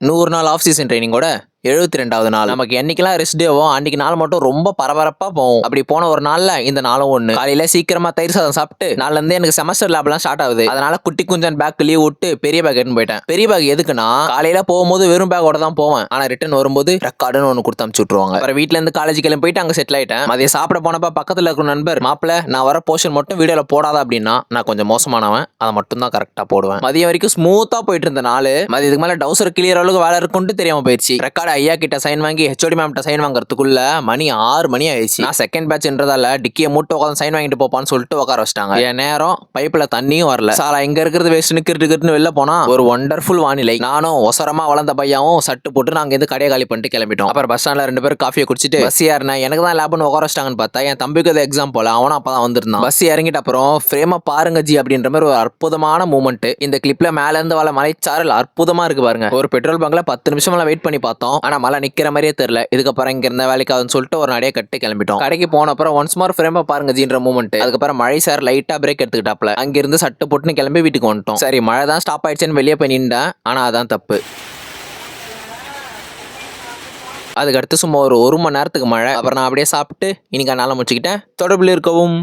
நூறு நாள் of season ட்ரைனிங்கோட எழுபத்தி ரெண்டாவது நாள். நமக்கு என்னைக்கெல்லாம் ரெஸ்ட் டேவோ அன்னைக்கு நாள் மட்டும் ரொம்ப பரபரப்பா போகும். அப்படி போன ஒரு நாள்ல இந்த நாளும் ஒண்ணு. காலையில சீக்கிரமா தயிர் சாதம் சாப்பிட்டு நாள்ல இருந்து எனக்கு செமஸ்டர் லேப்லாம் ஸ்டார்ட் ஆகுது. அதனால குட்டி குஞ்சன் பேக் லீவ் விட்டு பெரிய பேக் எடுத்து போயிட்டேன். பெரிய பேக் எதுக்குன்னா காலையில போகும்போது வெறும் பேக்கோட தான் போவேன். ஆனா ரிட்டர்ன் வரும்போது ரெக்கார்டுன்னு ஒன்று கொடுத்து அமுச்சு விட்டுருவாங்க. அப்புறம் வீட்ல இருந்து காலேஜ் கிளம்பி போயிட்டு அங்க செட்டில் ஆயிட்டேன். மதியம் சாப்பிட போனப்ப பக்கத்துல இருக்கிற நண்பர் மாப்பிள்ள நான் வர போர்ஷன் மட்டும் வீடியோல போடாத அப்படின்னா நான் கொஞ்சம் மோசமானவன். அதை மட்டும் தான் கரெக்டா போடுவேன். மதியம் வரைக்கும் ஸ்மூத்தா போயிட்டு இருந்த நாள் மதியத்துக்கு மேல டவுசர் கிளியர் அளவுக்கு வேலை இருக்குன்னு தெரியாம போயிடுச்சு ரெக்கார்டு ஐயா கிட்ட சைன் வாங்கி ஹெச்ஓடி மேம்கிட்ட சைன் வாங்குறதுக்குள்ள மணி ஆறு மணி ஆயிடுச்சு. நான் செகண்ட் பேட்ச்ன்றதால டிக்கியை மூட்டை உட்காந்து சைன் வாங்கிட்டு போப்பான்னு சொல்லிட்டு உட்கார வச்சிட்டாங்க. என் நேரம் பைப்ல தண்ணியும் வரல. சாரா இங்க இருக்கிறது வேஸ்ட்னு கிட்டு கிட்டுன்னு வெளில போனா ஒரு ஒண்டர்ஃபுல் வானிலை. நானும் ஒசரமா வளர்ந்த பையாவும் சட்டு போட்டு நாங்க இருந்து கடையை காலி பண்ணிட்டு கிளம்பிட்டோம். அப்புறம் பஸ் ஸ்டாண்ட்ல ரெண்டு பேரும் காஃபியை குடிச்சிட்டு பஸ் ஏறினா எனக்கு தான் லேப்னு உட்கார வச்சிட்டாங்கன்னு பார்த்தா என் தம்பிக்கு அது எக்ஸாம் போல அவனும் அப்பதான் வந்திருந்தான். பஸ் இறங்கிட்ட அப்புறம் ஃப்ரேம பாருங்க ஜி அப்படின்ற மாதிரி ஒரு அற்புதமான மூமெண்ட் இந்த கிளிப்ல மேல இருந்து வர மலைச்சாரல் அற்புதமா இருக்கு பாருங்க. ஒரு பெட்ரோல் பங்க்ல பத்து நிமிஷம் வெயிட் பண்ணி பார்த்தோம். ஆனா மழை நிக்கிற மாதிரியே தெரியல. இதுக்கப்புறம் இங்க இருந்த வேலைக்கு அதுன்னு சொல்லிட்டு ஒரு நடைய கட்டி கிளம்பிட்டோம். கடைக்கு போன அப்புறம் ஒன்ஸ் மோர் ஃப்ரேம பாருங்க ஜின்ற மூமெண்ட் அதுக்கப்புறம் மழை சார் லைட்டா பிரேக் எடுத்துக்கிட்டாப்ல அங்க இருந்து சட்டு போட்டுன்னு கிளம்பி வீட்டுக்கு வந்துட்டோம். சரி மழை தான் ஸ்டாப் ஆயிடுச்சுன்னு வெளியே போய் நின்றேன். ஆனா அதான் தப்பு. அதுக்கடுத்து சும்மா ஒரு ஒரு மணி நேரத்துக்கு மழை. அப்புறம் நான் அப்படியே சாப்பிட்டு இன்னைக்கு நாளை முடிச்சுக்கிட்டேன். தொடர்பில் இருக்கவும்.